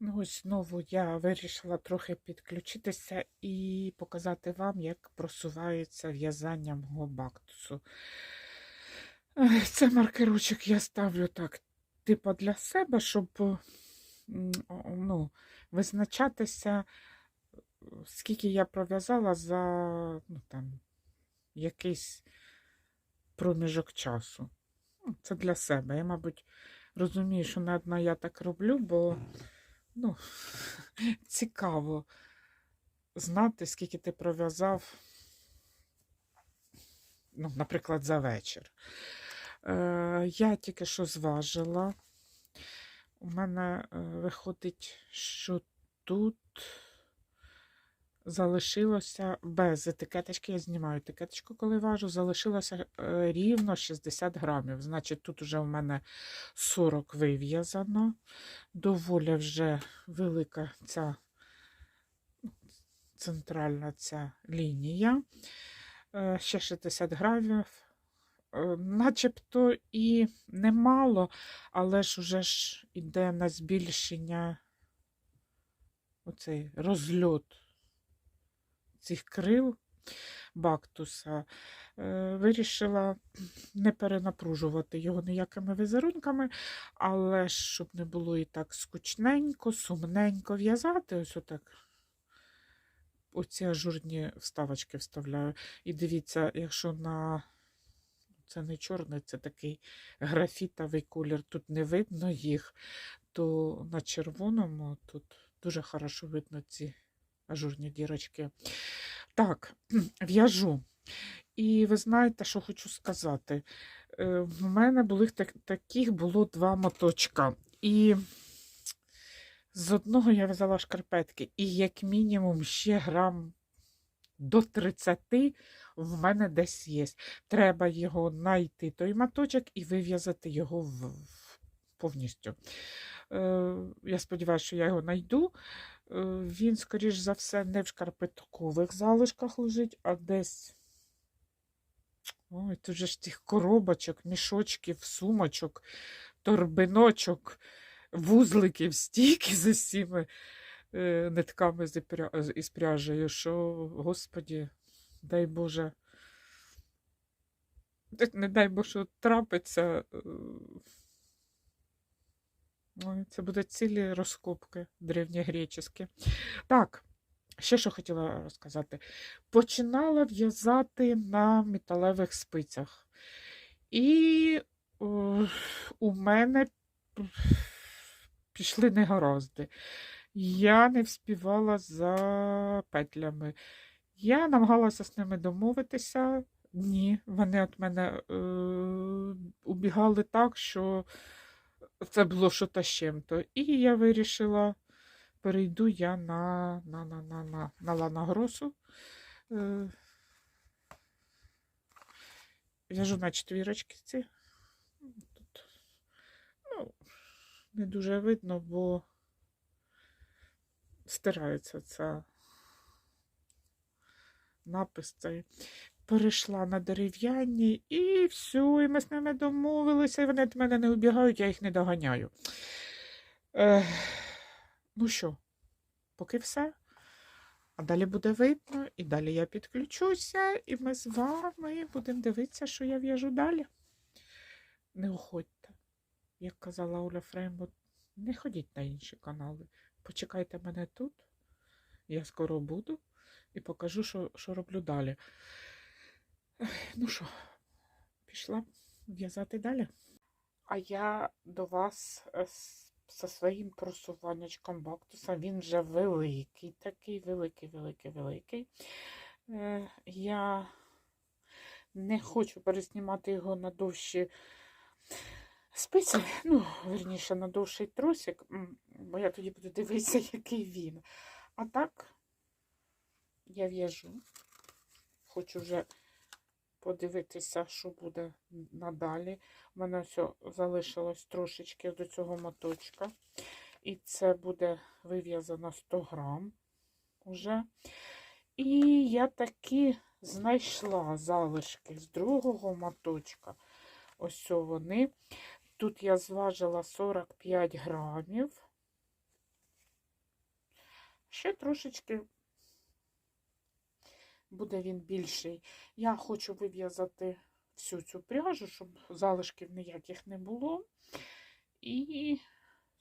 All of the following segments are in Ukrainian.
Ну, ось знову я вирішила трохи підключитися і показати вам, як просувається в'язання мого бактусу. Це маркерочок я ставлю так, типу для себе, щоб ну, визначатися, скільки я пров'язала за ну, там, якийсь проміжок часу. Це для себе. Я, мабуть, розумію, що не одна я так роблю, бо ну, цікаво знати, скільки ти пров'язав, ну, наприклад, за вечір. Е, я тільки що зважила. У мене е, виходить, що тут залишилося без етикеточки, я знімаю етикеточку, коли важу, залишилося е, рівно 60 грамів. Значить, тут вже в мене 40 вив'язано. Доволі вже велика ця центральна ця лінія. Е, Ще 60 грамів. Е, Начебто і немало, але ж уже ж іде на збільшення оцей розльот цих крил бактуса. Е, Вирішила не перенапружувати його ніякими візерунками, але щоб не було і так скучненько, сумненько в'язати, ось отак. Оці ажурні вставочки вставляю. І дивіться, якщо на це не чорний, це такий графітовий колір, тут не видно їх, то на червоному тут дуже хорошо видно ці ажурні дірочки. Так, в'яжу. І ви знаєте, що хочу сказати? Е, В мене були так, таких було два моточка. І з одного я в'язала шкарпетки, і як мінімум ще грам до 30 в мене десь є. Треба його знайти, той моточок, і вив'язати його в- повністю. Е, я сподіваюся, що я його знайду. Е, він, скоріш за все, не в шкарпеткових залишках лежить, а десь. Ой, тут же ж тих коробочок, мішочків, сумочок, торбиночок, вузликів, стійки з усіми е, нитками із пряжею, що, господі, дай Боже, не дай Боже, трапиться. Це будуть цілі розкопки древньогреческі. Так, ще що хотіла розказати. Починала в'язати на металевих спицях. І о, у мене пішли негаразди. Я не вспівала за петлями. Я намагалася з ними домовитися. Ні, вони від мене е, убігали так, що це було що-то з чим-то. І я вирішила, перейду я на, на, на, на, на, на ланагросу. Е, в'яжу на четвірочки ці. Тут, ну, не дуже видно, бо стирається ця напис цей. Перейшла на дерев'яні і все, і ми з ними домовилися, і вони від мене не убігають, я їх не доганяю. Е, ну що, поки все. А далі буде видно, і далі я підключуся, і ми з вами будемо дивитися, що я в'яжу далі. Не уходьте, як казала Оля Фреймбот, не ходіть на інші канали. Почекайте мене тут. Я скоро буду і покажу, що, що роблю далі. Ну що, пішла в'язати далі. А я до вас е, зі своїм просуваннячком бактуса. Він вже великий, такий великий, великий, великий. Е, я не хочу переснімати його на довші спиці, ну, верніше, на довший тросик, бо я тоді буду дивитися, який він. А так, я в'яжу. Хочу вже подивитися, що буде надалі. У мене все залишилось трошечки до цього моточка. І це буде вив'язано 100 грам уже. І я таки знайшла залишки з другого моточка. Ось вони. Тут я зважила 45 грамів. ще трошечки буде він більший. Я хочу вив'язати всю цю пряжу, щоб залишків ніяких не було. І,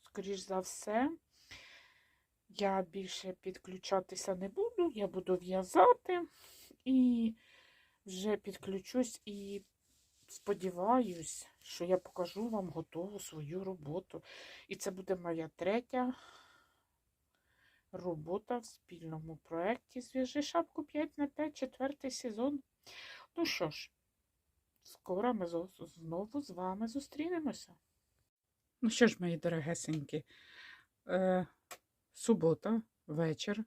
скоріш за все, я більше підключатися не буду, я буду в'язати і вже підключусь і сподіваюсь, що я покажу вам готову свою роботу. І це буде моя третя робота в спільному проєкті Зв'яжи шапку 5 на 5, четвертий сезон. Ну що ж, скоро ми знову з вами зустрінемося. Ну що ж, мої дорогесенькі, е, субота, вечір,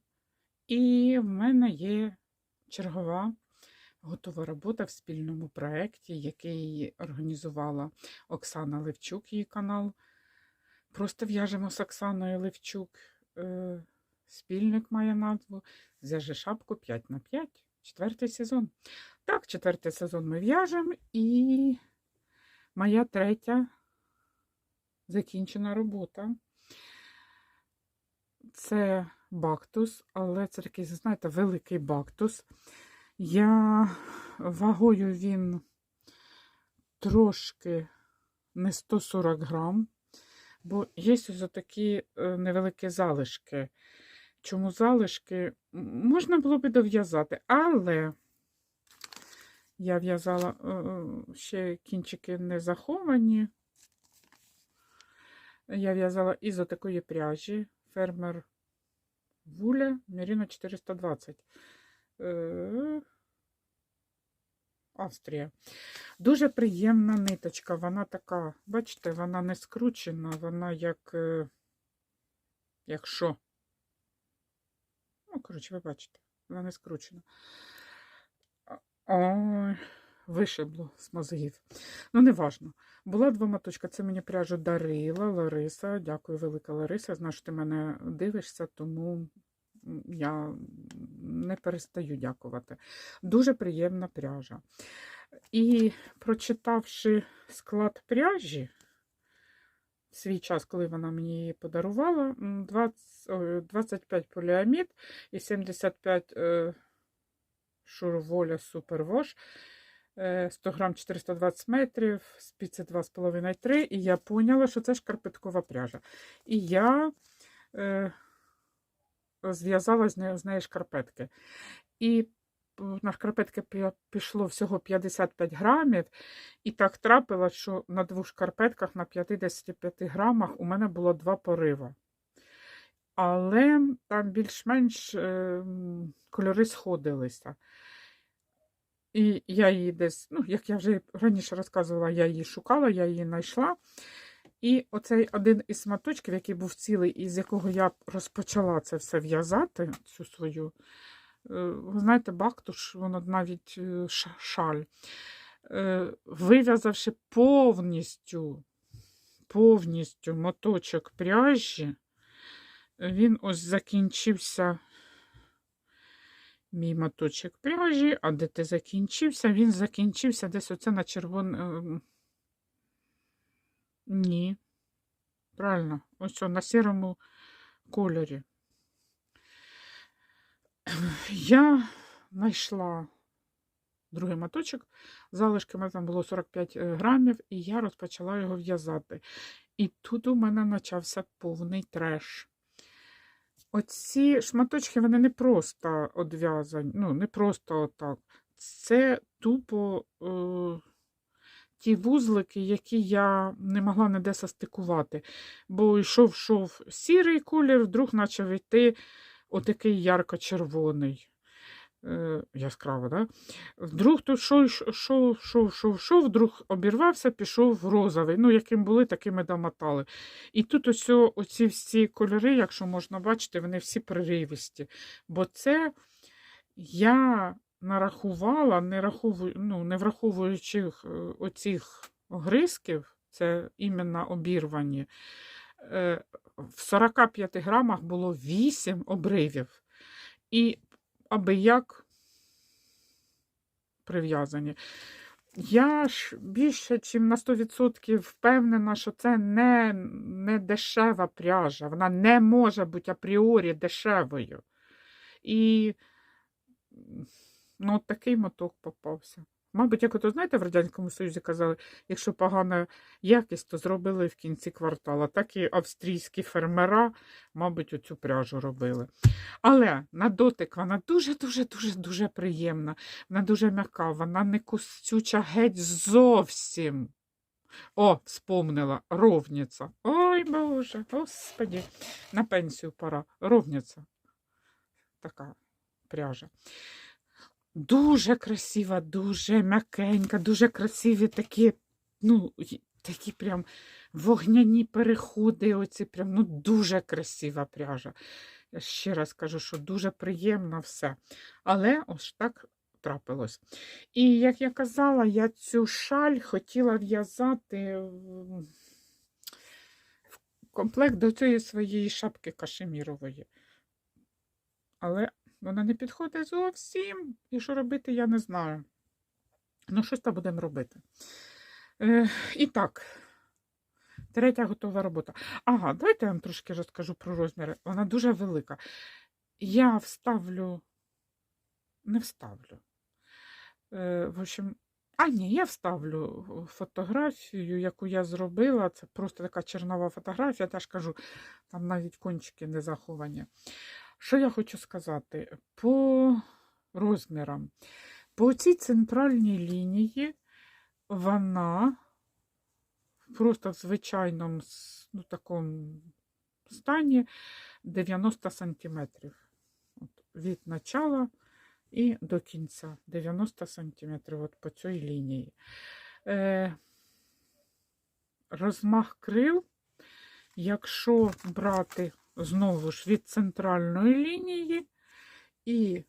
і в мене є чергова готова робота в спільному проєкті, який організувала Оксана Левчук, її канал. Просто в'яжемо з Оксаною Левчук. Е, спільник має назву Зв'яжи шапку 5 на 5, четвертий сезон. Так, четвертий сезон ми в'яжемо, і моя третя закінчена робота. Це бактус, але це такий, знаєте, великий бактус. Я вагою він трошки не 140 грам, бо є ось такі невеликі залишки. Чому залишки? Можна було би дов'язати, але я в'язала е, е, ще кінчики не заховані. Я в'язала із отакої пряжі фермер Вуля Міріна 420. Е, Австрія. Дуже приємна ниточка. Вона така, бачите, вона не скручена, вона як, як що? Ну, коротше, ви бачите, вона не скручена. Ой, вишибло з мозгів. Ну, не важно. Була два моточка. Це мені пряжу дарила Лариса. Дякую, велика Лариса. Знаю, що ти мене дивишся, тому я не перестаю дякувати. Дуже приємна пряжа. І прочитавши склад пряжі, свій час, коли вона мені її подарувала, 20, 25 поліамід і 75 е, шурволя супервош. е, 100 грам 420 метрів, спіці 2,5-3. І я поняла, що це шкарпеткова пряжа. І я е, зв'язала з нею, з нею шкарпетки. І на шкарпетки пі- пішло всього 55 грамів. І так трапилось, що на двох шкарпетках на 55 грамах у мене було два пориви. Але там більш-менш е, кольори сходилися. І я її десь, ну, як я вже раніше розказувала, я її шукала, я її знайшла. І оцей один із маточків, який був цілий, із якого я розпочала це все в'язати, цю свою, ви знаєте, бактуш, воно навіть е, шаль. Е, Вив'язавши повністю, повністю моточок пряжі, він ось закінчився. Мій моточок пряжі, а де ти закінчився? Він закінчився десь оце на червоному. Ні. Правильно, ось на сірому кольорі. Я знайшла другий маточок, моточок, залишками там було 45 е, грамів, і я розпочала його в'язати. І тут у мене почався повний треш. Оці шматочки, вони не просто одв'язані, ну, не просто отак. Це тупо е, ті вузлики, які я не могла ніде состикувати. Бо йшов йшов сірий колір, вдруг почав йти отакий ярко-червоний. Е, яскраво, да? Вдруг тут шов, шов, шов, шов, шов, вдруг обірвався, пішов в розовий. Ну, яким були, такими домотали. І тут ось оці всі кольори, якщо можна бачити, вони всі приривісті. Бо це я нарахувала, не, раховую, ну, не враховуючи е, оцих огризків, це іменно обірвані, е, в 45 грамах було 8 обривів. І аби як прив'язані. Я ж більше, ніж на 100% впевнена, що це не, не дешева пряжа. Вона не може бути апріорі дешевою. І ну, от такий моток попався. Мабуть, як ото, знаєте, в Радянському Союзі казали, якщо погана якість, то зробили в кінці квартала. Так і австрійські фермера, мабуть, оцю пряжу робили. Але на дотик вона дуже-дуже дуже дуже приємна. Вона дуже м'яка, вона не кусюча геть зовсім. О, вспомнила, ровниця. Ой, Боже, господі, на пенсію пора. Ровниця. Така пряжа. Дуже красива, дуже м'якенька, дуже красиві такі, ну, такі прям вогняні переходи. Оці прям, ну, дуже красива пряжа. Я ще раз кажу, що дуже приємно все. Але ось так трапилось. І як я казала, я цю шаль хотіла в'язати в комплект до цієї своєї шапки кашемірової. Але вона не підходить зовсім. І що робити, я не знаю. Ну, щось там будемо робити. Е, і так, третя готова робота. Ага, давайте я вам трошки розкажу про розміри. Вона дуже велика. Я вставлю, не вставлю. Е, в общем, а ні, я вставлю фотографію, яку я зробила. Це просто така чернова фотографія, теж кажу, там навіть кончики не заховані. Що я хочу сказати? По розмірам. По цій центральній лінії вона просто в звичайному ну, такому стані 90 сантиметрів. От, від начала і до кінця 90 сантиметрів от по цій лінії. Е, розмах крил, якщо брати знову ж від центральної лінії і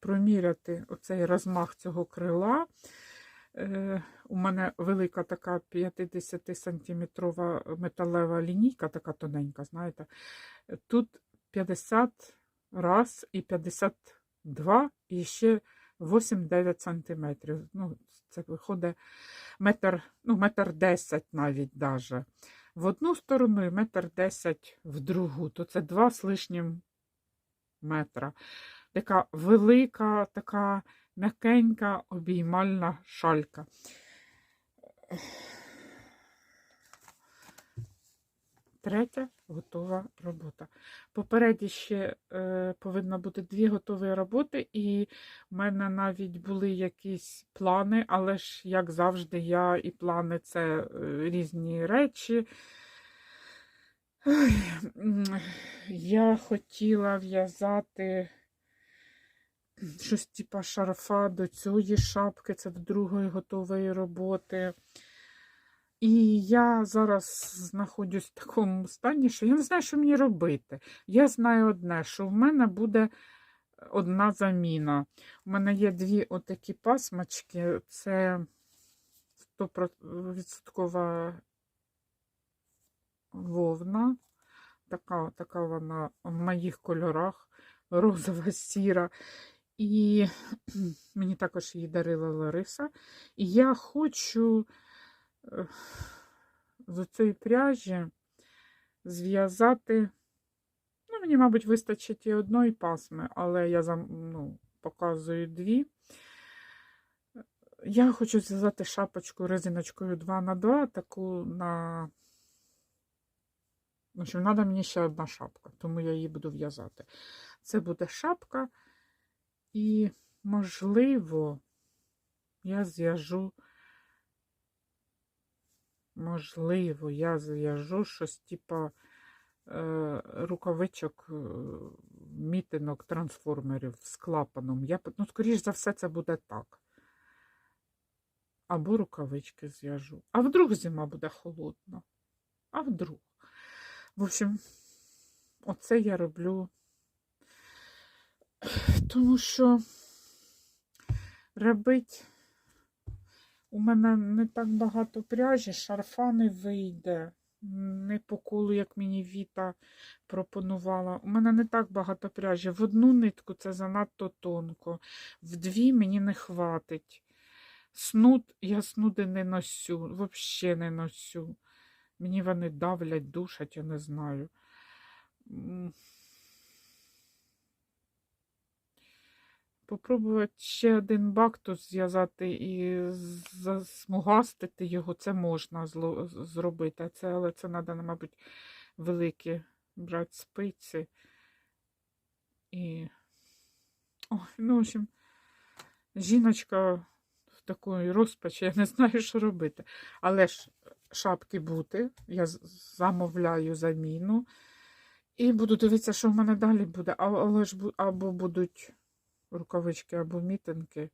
проміряти оцей розмах цього крила. Е, у мене велика така 50-сантиметрова металева лінійка, така тоненька, знаєте. Тут 50 раз і 52, і ще 8-9 сантиметрів. Ну, це виходить метр, ну, метр 10 навіть даже. В одну сторону і метр 10 в другу, то це два з лишнім метра. Така велика, така м'якенька обіймальна шалька. Третя готова робота. Попереді ще е, повинно бути дві готові роботи, і в мене навіть були якісь плани, але ж, як завжди, я і плани це е, різні речі. Я хотіла в'язати щось типа шарфа до цієї шапки, це до другої готової роботи. І я зараз знаходжусь в такому стані, що я не знаю, що мені робити. Я знаю одне, що в мене буде одна заміна. У мене є дві отакі пасмачки, це 100% вовна. Така, така вона в моїх кольорах, розова сіра. І мені також її дарила Лариса. І я хочу з цієї пряжі зв'язати. Ну, мені, мабуть, вистачить і одної пасми, але я ну, показую дві. Я хочу зв'язати шапочку резиночкою 2 на 2 таку на. В общем, треба мені ще одна шапка, тому я її буду в'язати. Це буде шапка, і, можливо, я зв'яжу. Можливо, я зв'яжу щось типа е, рукавичок, е, мітинок, трансформерів з клапаном. Я, ну, скоріш за все, це буде так. Або рукавички зв'яжу. А вдруг зима буде холодна? А вдруг? В общем, оце я роблю. Тому що робить у мене не так багато пряжі, шарфа не вийде. Не по колу, як мені Віта пропонувала. У мене не так багато пряжі. В одну нитку це занадто тонко, в дві мені не хватить. Снуд, я снуди не носю, взагалі не носю. Мені вони давлять, душать, я не знаю. Попробувати ще один бактус зв'язати і засмугастити його, це можна зробити. Це, але це треба, мабуть, великі брати спиці. І. Ой, ну, в общем, жіночка в такої розпачі, я не знаю, що робити. Але ж шапки бути, я замовляю заміну. І буду дивитися, що в мене далі буде. Але ж або будуть рукавички, або мітинки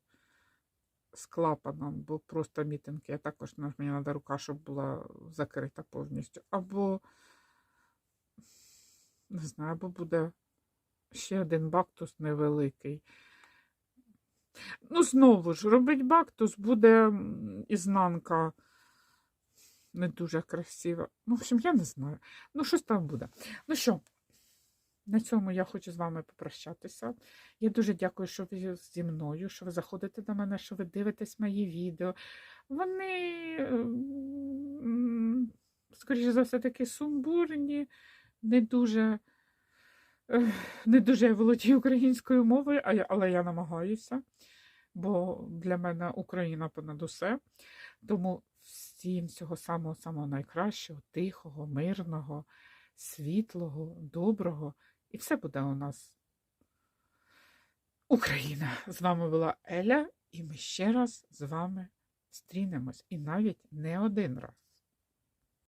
з клапаном, бо просто мітинки. Я також мені треба рука, щоб була закрита повністю. Або, не знаю, або буде ще один бактус невеликий. Ну, знову ж, робить бактус, буде ізнанка не дуже красива. Ну, в общем, я не знаю. Ну, щось там буде. Ну що, на цьому я хочу з вами попрощатися. Я дуже дякую, що ви зі мною, що ви заходите до мене, що ви дивитесь мої відео. Вони, м, скоріше за все, такі сумбурні, не дуже. Не дуже я володію українською мовою, але я намагаюся, бо для мене Україна понад усе. Тому всім всього самого самого найкращого, тихого, мирного, світлого, доброго. І все буде у нас. Україна! З вами була Еля, і ми ще раз з вами стрінемось. І навіть не один раз.